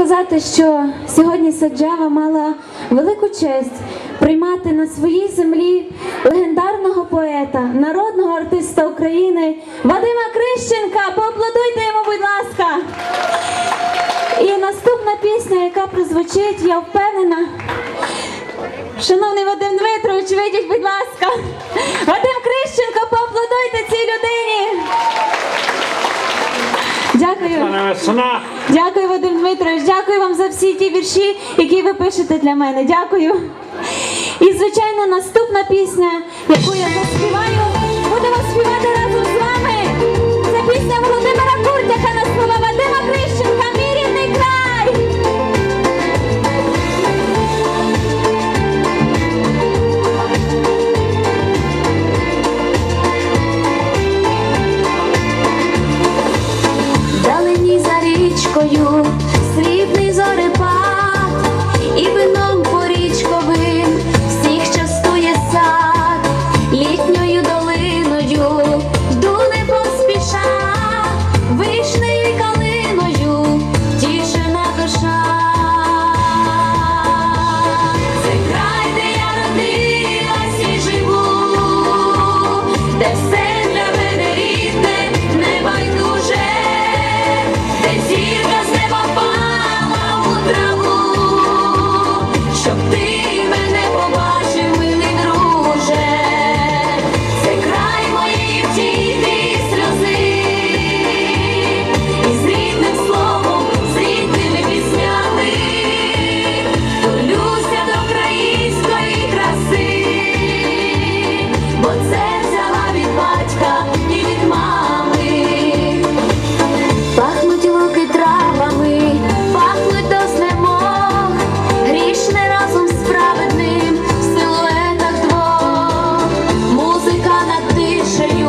сказати, що сьогодні Саджава мала велику честь приймати на своїй землі легендарного поета, народного артиста України Вадима Крищенка. Поаплодуйте йому, будь ласка. І наступна пісня, яка прозвучить, я впевнена. Шановний Вадим Дмитрович, вийдіть, будь ласка, Вадим Крищенко, поаплодуйте цій людині. Дякую. Дякую, Вадим Дмитрович. Дякую вам за всі ті вірші, які ви пишете для мене. Дякую. І, звичайно, наступна пісня, яку я заспіваю, будемо співати разом з вами. Це пісня Володимира Куртяка. say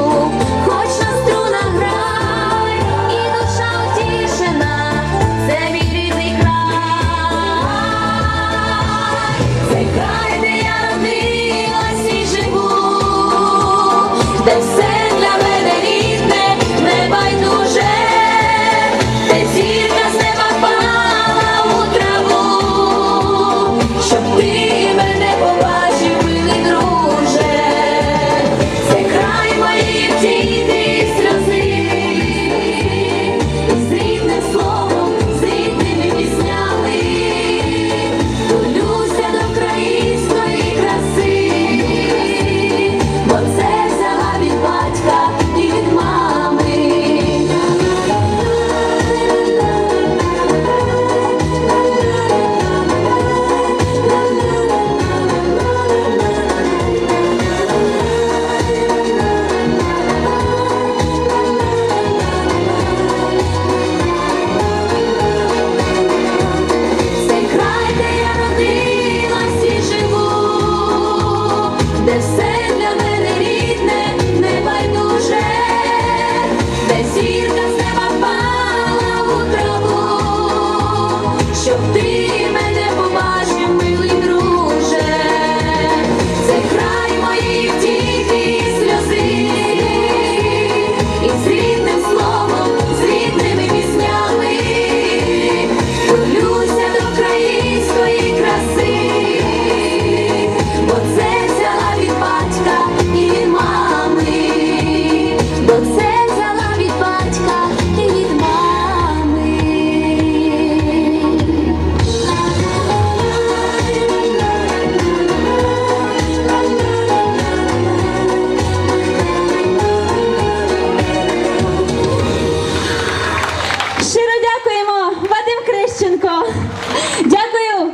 Дякую.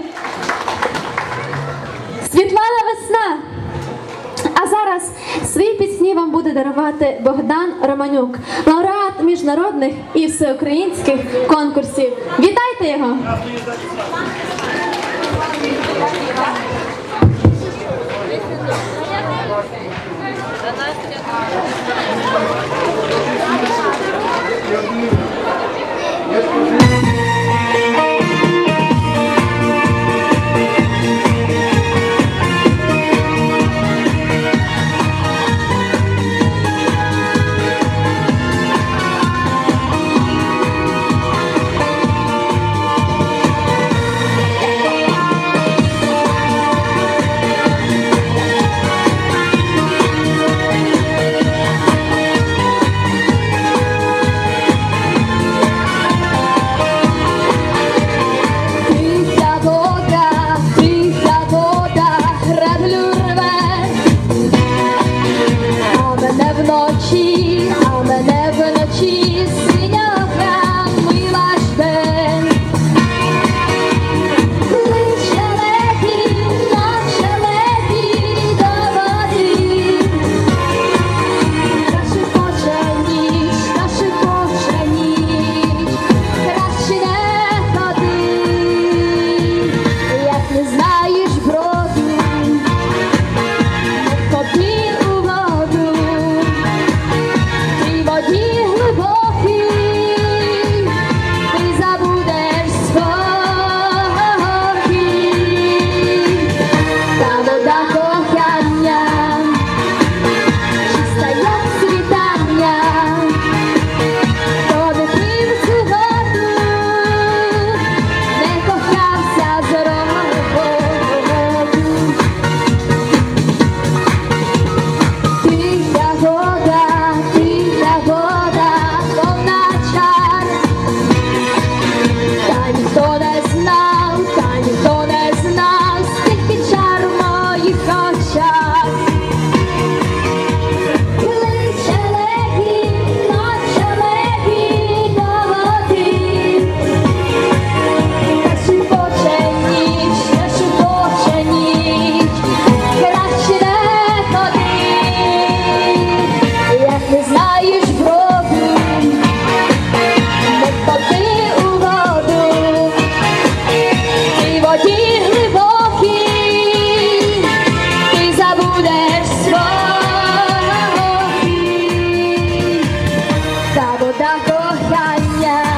Світлана Весна. А зараз свої пісні вам буде дарувати Богдан Романюк, лауреат міжнародних і всеукраїнських конкурсів. Вітайте його! blue кохання.